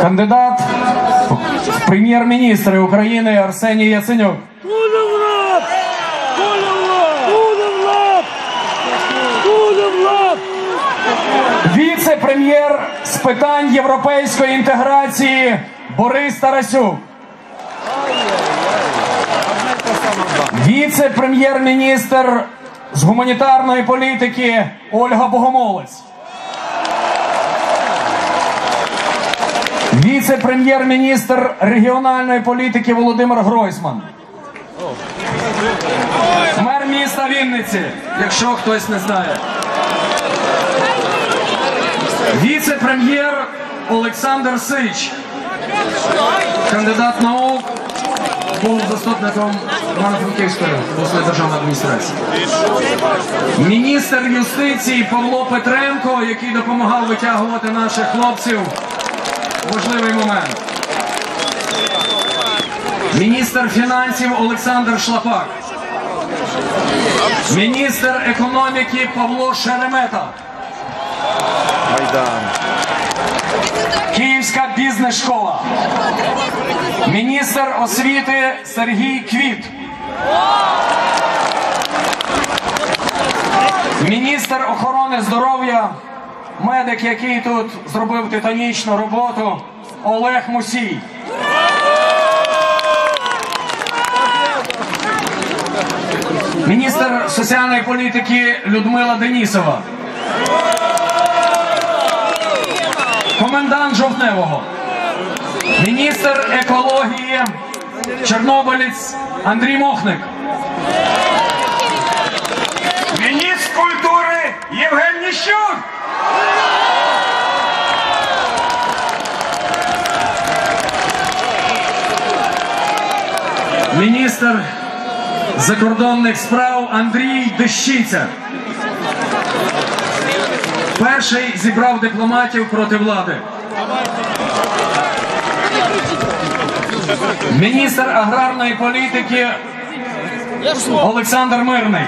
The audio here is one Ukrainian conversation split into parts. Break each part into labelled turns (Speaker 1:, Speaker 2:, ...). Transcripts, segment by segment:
Speaker 1: Кандидат в прем'єр-міністри України Арсеній Яценюк.
Speaker 2: Буде в лоб! Буде в лоб! Буде в лоб! Буде в лоб!
Speaker 1: Віце-прем'єр з питань європейської інтеграції Борис Тарасюк. Віце-прем'єр-міністр з гуманітарної політики Ольга Богомолець. Віце-прем'єр-міністр регіональної політики Володимир Гройсман. Мер міста Вінниці, якщо хтось не знає. Віце-прем'єр Олександр Сич, кандидат наук, був заступником Івано-Франківської обласної державної адміністрації. Міністр юстиції Павло Петренко, який допомагав витягувати наших хлопців. Важливий момент. Міністр фінансів Олександр Шлапак. Міністр економіки Павло Шеремета.
Speaker 3: Майдан.
Speaker 1: Київська бізнес-школа. Міністр освіти Сергій Квіт. Міністр охорони здоров'я, медик, який тут зробив титанічну роботу, Олег Мусій. Міністр соціальної політики Людмила Денісова. комендант Жовтневого, міністр екології Чорнобилець Андрій Мохник, міністр закордонних справ Андрій Дещиця. Перший зібрав дипломатів проти влади. Міністр аграрної політики Олександр Мирний.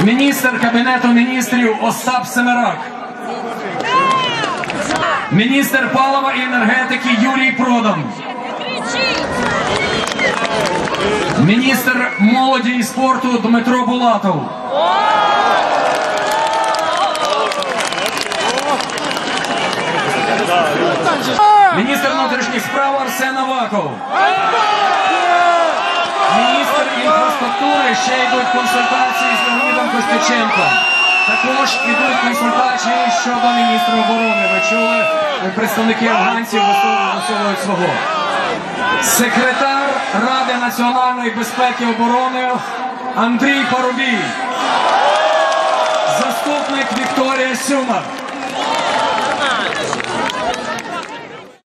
Speaker 1: Міністр Кабінету міністрів Остап Семерак. Міністр палива і енергетики Юрій Продан. Міністр молоді і спорту Дмитро Булатов. Міністр внутрішніх справ Арсен Аваков. Міністр інфраструктури ще йдуть консультації з Леонідом Костюченком. Також ідуть консультації щодо міністра оборони. Ви чули, представники афганців висовують свого. Секретар Ради національної безпеки і оборони Андрій Парубій. Заступник Вікторія Сюмар.